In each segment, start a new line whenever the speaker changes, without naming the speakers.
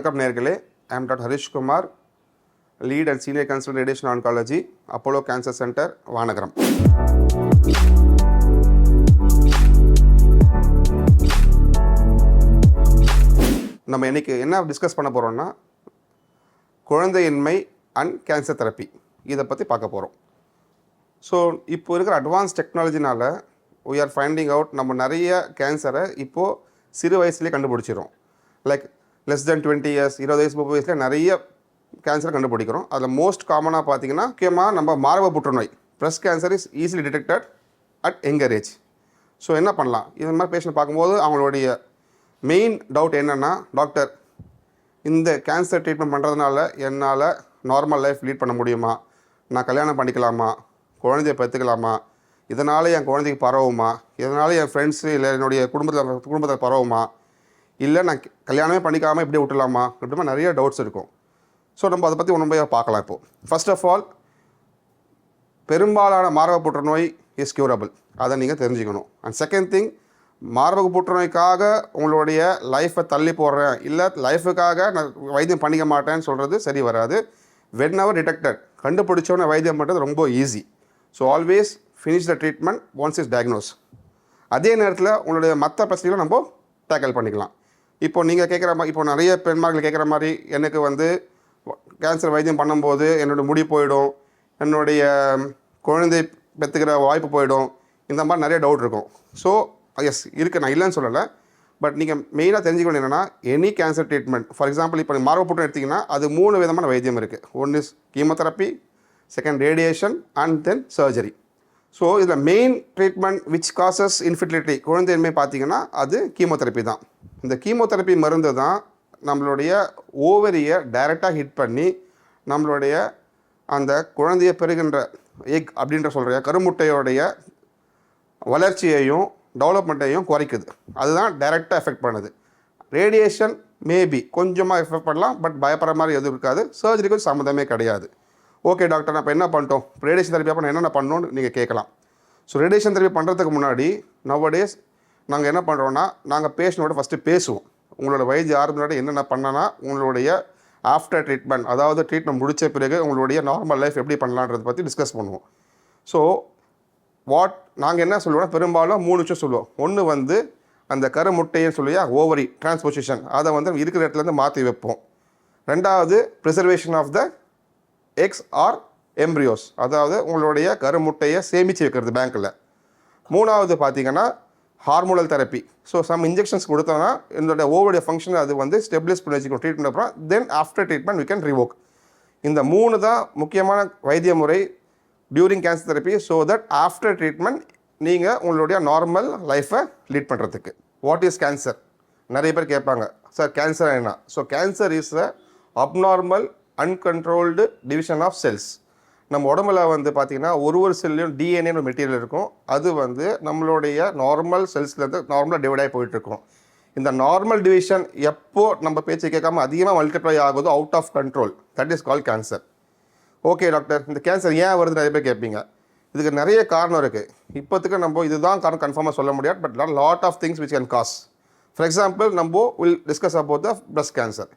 வணக்கம் நேர்களே. I am doctor Harishkumar lead and senior consult radiation oncology Apollo cancer centre Vanagaram நம்ம இன்றைக்கி என்ன டிஸ்கஸ் பண்ண போகிறோம்னா குழந்தையின்மை அண்ட் கேன்சர் தெரப்பி இதை பற்றி பார்க்க போகிறோம் ஸோ இப்போ இருக்கிற அட்வான்ஸ் டெக்னாலஜினால் வி ஆர் ஃபைண்டிங் அவுட் நம்ம நிறைய கேன்சரை இப்போது சிறு வயசுலேயே கண்டுபிடிச்சிரும் like less then twenty years இருபது வயசு முப்பது வயசில் நிறைய கேன்சர் கண்டுபிடிக்கிறோம். அதில் மோஸ்ட் காமனாக பார்த்தீங்கன்னா முக்கியமாக நம்ம மார்பக புற்றுநோய். Breast cancer is easily detected at younger age so என்ன பண்ணலாம்? இது மாதிரி பேஷண்ட் பார்க்கும்போது அவங்களுடைய மெயின் டவுட் என்னென்னா டாக்டர் இந்த கேன்சர் ட்ரீட்மெண்ட் பண்ணுறதுனால என்னால் நார்மல் லைஃப் லீட் பண்ண முடியுமா? நான் கல்யாணம் பண்ணிக்கலாமா? குழந்தைய பெற்றுக்கலாமா? இதனால் என் குழந்தைக்கு பரவுமா? இதனால் என் ஃப்ரெண்ட்ஸு இல்லை என்னுடைய குடும்பத்தில் குடும்பத்தில் பரவுமா? இல்லை நான் கல்யாணமே பண்ணிக்காமல் இப்படியே விட்டுலாமா அப்படிமா நிறைய டவுட்ஸ் இருக்கும். ஸோ நம்ம அதை பற்றி ஒன்று போய் பார்க்கலாம் இப்போது ஃபர்ஸ்ட் ஆஃப் ஆல் பெரும்பாலான மார்பக புற்றுநோய் இஸ் கியூரபிள் அதை நீங்கள் தெரிஞ்சுக்கணும். அண்ட் செகண்ட் திங் மார்பக புற்றுநோய்க்காக உங்களுடைய லைஃப்பை தள்ளி போடுறேன். இல்லை லைஃபுக்காக நான் வைத்தியம் பண்ணிக்க மாட்டேன்னு சொல்கிறது சரி வராது. வென் அவர் டிடெக்டட் கண்டுபிடிச்சோன்னே வைத்தியம் பண்ணுறது ரொம்ப easy so always finish the treatment once is diagnose அதே நேரத்தில் உங்களுடைய மற்ற பிரச்சனைகளை நம்ம டேக்கிள் பண்ணிக்கலாம். இப்போ நீங்கள் கேட்குற மாதிரி இப்போ நிறைய பெண்மார்கள் கேட்குற மாதிரி எனக்கு வந்து கேன்சர் வைத்தியம் பண்ணும்போது என்னோட முடி போயிடும் என்னுடைய குழந்தை பெற்றுக்கிற வாய்ப்பு போயிடும் இந்த மாதிரி நிறைய டவுட் இருக்கும். ஸோ எஸ் இருக்குது நான் இல்லைன்னு சொல்லலை. பட் நீங்கள் மெயினாக தெரிஞ்சுக்கணும் என்னென்னா any cancer treatment for example இப்போ மார்பு புற்று எடுத்திங்கன்னா அது மூணு விதமான வைத்தியம் இருக்குது one is chemotherapy second radiation and then surgery so இதில் main treatment which causes infertility குழந்தையுமே பார்த்தீங்கன்னா அது கீமோதெரப்பி தான். இந்த கீமோதெரப்பி மருந்து தான் நம்மளுடைய ஓவரியை டைரெக்டாக ஹிட் பண்ணி நம்மளுடைய அந்த குழந்தைய பெறுகின்ற எக் அப்படின்ற சொல்கிற கருமுட்டையோடைய வளர்ச்சியையும் டெவலப்மெண்ட்டையும் குறைக்குது. அதுதான் டைரெக்டாக எஃபெக்ட் பண்ணுது. ரேடியேஷன் மேபி கொஞ்சமாக எஃபெக்ட் பண்ணலாம் பட் பயப்படுற மாதிரி எதுவும் இருக்காது. சர்ஜரிக்கு சம்மந்தமே கிடையாது. ஓகே டாக்டர் நான் இப்போ என்ன பண்ணிட்டோம்? ரேடியேஷன் தெரப்பி அப்போ என்னென்ன பண்ணணும்னு நீங்கள் கேட்கலாம். ஸோ ரேடியேஷன் தெரப்பி பண்ணுறதுக்கு முன்னாடி நவடேஸ் நாங்கள் என்ன பண்ணுறோன்னா நாங்கள் பேஷண்ட்டோட ஃபஸ்ட்டு பேசுவோம். உங்களோட வயது ஆரம்பினோட என்னென்ன பண்ணனா உங்களுடைய ஆஃப்டர் ட்ரீட்மெண்ட் அதாவது ட்ரீட்மெண்ட் முடிச்ச பிறகு உங்களுடைய நார்மல் லைஃப் எப்படி பண்ணலான்றதை பற்றி டிஸ்கஸ் பண்ணுவோம். ஸோ வாட் நாங்கள் என்ன சொல்லுவோம்னா பெரும்பாலும் மூணு விஷயம் சொல்லுவோம். ஒன்று வந்து அந்த கருமுட்டைன்னு சொல்லியா ஓவரி டிரான்ஸ்போசிஷன் அதை வந்து இருக்கிற இடத்துலேருந்து மாற்றி வைப்போம். ரெண்டாவது preservation of the eggs or embryos அதாவது உங்களுடைய கருமுட்டையை சேமித்து வைக்கிறது பேங்க்கில் மூணாவது பார்த்தீங்கன்னா hormonal therapy so some injections கொடுத்தோன்னா என்னோட ஓவருடைய ஃபங்க்ஷன் அது வந்து ஸ்டெபிலைஸ் பண்ணி வச்சுக்கணும். ட்ரீட்மெண்ட் அப்புறம் then after treatment we can revoke இந்த மூணு தான் முக்கியமான வைத்திய முறை during cancer therapy so that after treatment நீங்கள் உங்களுடைய நார்மல் லைஃப்பை லீட் பண்ணுறதுக்கு வாட் இஸ் கேன்சர் நிறைய பேர் கேட்பாங்க சார் கேன்சர் என்ன? So cancer is a abnormal uncontrolled division of cells நம்ம உடம்புல வந்து பார்த்திங்கன்னா ஒரு ஒரு செல்லையும் டிஎன்ஏன்னு மெட்டீரியல் இருக்கும். அது வந்து நம்மளுடைய நார்மல் செல்ஸ்லேருந்து நார்மலாக டிவைட் ஆகி போயிட்டுருக்கும் இந்த நார்மல் டிவிஷன் எப்போ நம்ம பேச்சு கேட்காம அதிகமாக மல்டிப்ளை ஆகுதோ out of control that is call cancer okay doctor இந்த கேன்சர் ஏன் வருது? நிறைய பேர் கேட்பீங்க. இதுக்கு நிறைய காரணம் இருக்குது இப்போத்துக்கு நம்ம இதுதான் காரணம் கன்ஃபார்மாக சொல்ல முடியாது but lot of things which can cause for example நம்ம will discuss about the breast cancer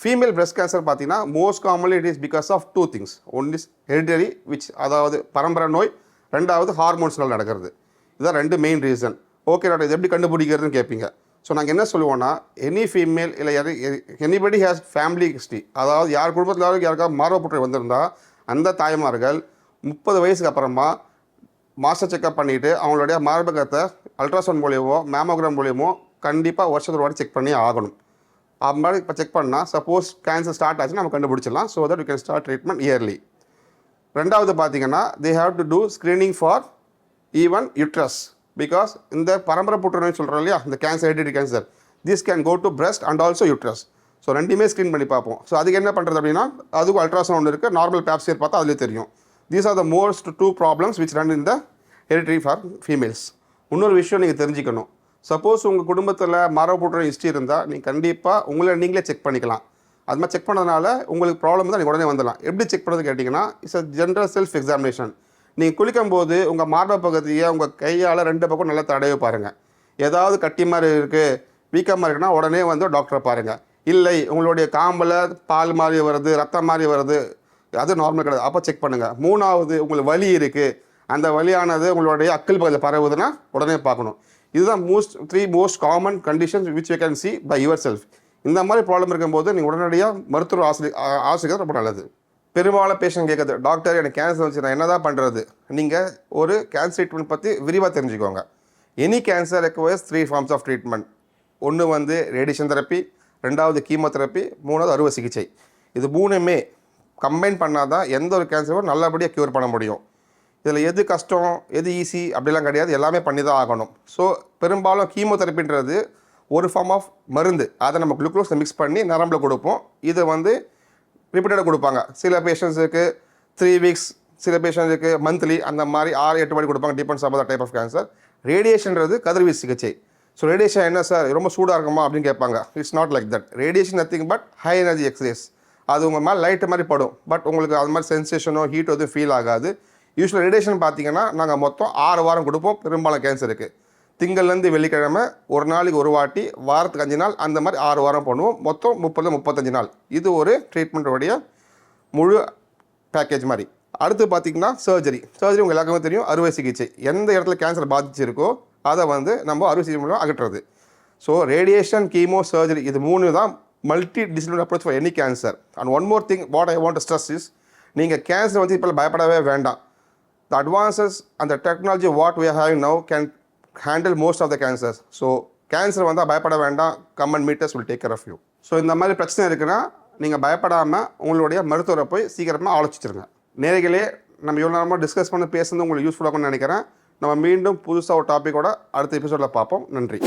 female breast cancer பார்த்தீங்கன்னா most commonly it is because of two things one is hereditary which அதாவது பரம்பரை நோய் ரெண்டாவது ஹார்மோன்ஸ்னால் நடக்கிறது. இதுதான் ரெண்டு மெயின் ரீசன் ஓகே டாக்டர் இது எப்படி கண்டுபிடிக்கிறதுன்னு கேட்பீங்க ஸோ நாங்கள் என்ன சொல்லுவோம்னா எனி ஃபீமேல் இல்லை எனிபடி ஹேஸ் ஃபேமிலி ஹிஸ்ட்ரி அதாவது யார் குடும்பத்தில் யாருக்காவது மார்பு வந்திருந்தால் அந்த தாய்மார்கள் முப்பது வயசுக்கு அப்புறமா மாஸ்டர் செக்அப் பண்ணிவிட்டு அவங்களுடைய மார்பகத்தை அல்ட்ராசவுண்ட் மூலியமோ மேமோகிராம் மூலியமோ கண்டிப்பாக வருஷத்துக்கு ஒரு வாட்டி செக் பண்ணி ஆகணும். அது மாதிரி இப்போ செக் பண்ணால் சப்போஸ் கேன்சர் ஸ்டார்ட் ஆச்சுன்னா நம்ம கண்டுபிடிச்சிடலாம். So that you can start treatment early ரெண்டாவது பார்த்தீங்கன்னா they have to do screening for even uterus because இந்த பரம்பரை புற்றுநோய் சொல்கிறோம் இல்லையா? இந்த cancer heredity cancer this can go to breast and also uterus so ரெண்டுமே ஸ்க்ரீன் பண்ணி பார்ப்போம். ஸோ அதுக்கு என்ன பண்ணுறது அப்படின்னா அதுக்கும் அல்ட்ராசவுண்ட் இருக்குது நார்மல் பேப்சியர் பார்த்தா அதுலேயே தெரியும். These are the most two problems which run in the heredity for females இன்னொரு விஷயம் நீங்கள் தெரிஞ்சுக்கணும். சப்போஸ் உங்கள் குடும்பத்தில் மரபு ஹிஸ்ட்ரி இருந்தால் நீங்கள் கண்டிப்பாக உங்களை நீங்களே செக் பண்ணிக்கலாம். அது மாதிரி செக் பண்ணதுனால உங்களுக்கு ப்ராப்ளம் தான் நீங்கள் உடனே வந்துடலாம். எப்படி செக் பண்ணுறது கேட்டிங்கன்னா it's a general self examination நீங்கள் குளிக்கும் போது உங்கள் மார்ப பகுதியை உங்கள் கையால் ரெண்டு பக்கம் நல்லா தடவை பாருங்கள் ஏதாவது கட்டி மாதிரி இருக்குது வீக்கமாக இருக்குன்னா உடனே வந்து டாக்டரை பாருங்கள் இல்லை உங்களுடைய காம்பில் பால் மாதிரி வருது ரத்தம் மாதிரி வருது அது நார்மல் கிடையாது. அப்போ செக் பண்ணுங்கள் மூணாவது உங்களுக்கு வலி இருக்குது அந்த வலியானது உங்களுடைய அக்கல் பகுதியில் பரவுதுன்னா உடனே பார்க்கணும். இதுதான் most three most common conditions which you can see by your self இந்த மாதிரி ப்ராப்ளம் இருக்கும்போது நீங்கள் உடனடியாக மருத்துவ ஆசிரியர் ஆசிரியர் ரொம்ப நல்லது. பெரும்பாலும் பேஷண்ட் கேட்குறது டாக்டர் எனக்கு கேன்சர் வந்துச்சு நான் என்னதான் பண்ணுறது நீங்கள் ஒரு கேன்சர் ட்ரீட்மெண்ட் பற்றி விரிவாக தெரிஞ்சுக்கோங்க. Any cancer requires three forms of treatment ஒன்று வந்து ரேடியேஷன் தெரப்பி ரெண்டாவது கீமோதெரப்பி மூணாவது அறுவை சிகிச்சை. இது மூணுமே கம்பைன் பண்ணால் தான் எந்த ஒரு கேன்சரும் நல்லபடியாக க்யூர் பண்ண முடியும். இதில் எது கஷ்டம் எது ஈஸி அப்படிலாம் கிடையாது. எல்லாமே பண்ணி தான் ஆகணும். ஸோ பெரும்பாலும் கீமோதெரப்பின்றது ஒரு ஃபார்ம் ஆஃப் மருந்து. அதை நம்ம குளுக்கோஸில் மிக்ஸ் பண்ணி நரம்பில் கொடுப்போம். இதை வந்து ரிப்பீட்டடாக கொடுப்பாங்க. சில பேஷண்ட்ஸுக்கு த்ரீ வீக்ஸ் சில பேஷண்ட்ஸுக்கு மந்த்லி அந்த மாதிரி ஆறு எட்டு மணி கொடுப்பாங்க. Depends of the type of cancer ரேடியேஷன்றது கதிர்வீச்சு சிகிச்சை. ஸோ ரேடியேஷன் என்ன சார் ரொம்ப சூடாக இருக்குமா அப்படின்னு கேட்பாங்க. It's not like that radiation nothing but high energy X rays அது உங்கள் மேலே லைட்டு மாதிரி படும். பட் உங்களுக்கு அது மாதிரி சென்சேஷனோ ஹீட் எதுவும் ஃபீல் ஆகாது. யூஸ்வல் ரேடியேஷன் பார்த்தீங்கன்னா நாங்கள் மொத்தம் ஆறு வாரம் கொடுப்போம். பெரும்பாலும் கேன்சருக்கு திங்கள்லேருந்து வெள்ளிக்கிழமை ஒரு நாளைக்கு ஒரு வாட்டி வாரத்துக்கு அஞ்சு நாள் அந்த மாதிரி ஆறு வாரம் பண்ணுவோம். மொத்தம் முப்பது முப்பத்தஞ்சு நாள். இது ஒரு ட்ரீட்மெண்ட்டோடைய முழு பேக்கேஜ் மாதிரி. அடுத்து பார்த்தீங்கன்னா சர்ஜரி சர்ஜரி உங்கள் எல்லாருக்குமே தெரியும். அறுவை சிகிச்சை. எந்த இடத்துல கேன்சர் பாதிச்சிருக்கோ அதை வந்து நம்ம அறுவை சிகிச்சை மூலம் அகற்றுறது. ஸோ ரேடியேஷன் கீமோ சர்ஜரி இது மூணு தான் multi discipline approach for any cancer and one more thing what I want stress is நீங்கள் கேன்சர் வந்து இப்போ பயப்படவே வேண்டாம். The advances and the technology what we are having now can handle most of the cancers. So cancer வந்தால் பயப்பட வேண்டாம். Common meters will take care of you so இந்த மாதிரி பிரச்சனை இருக்குன்னா நீங்கள் பயப்படாமல் உங்களுடைய மருத்துவரை போய் சீக்கிரமாக ஆலோசிச்சிருங்க. நேர்களே நம்ம இவ்வளோ நேரமாக டிஸ்கஸ் பண்ணி பேசுனது உங்களுக்கு யூஸ்ஃபுல்லாக நினைக்கிறேன். நம்ம மீண்டும் புதுசாக ஒரு டாப்பிக்கோட அடுத்த எபிசோடில் பார்ப்போம். நன்றி.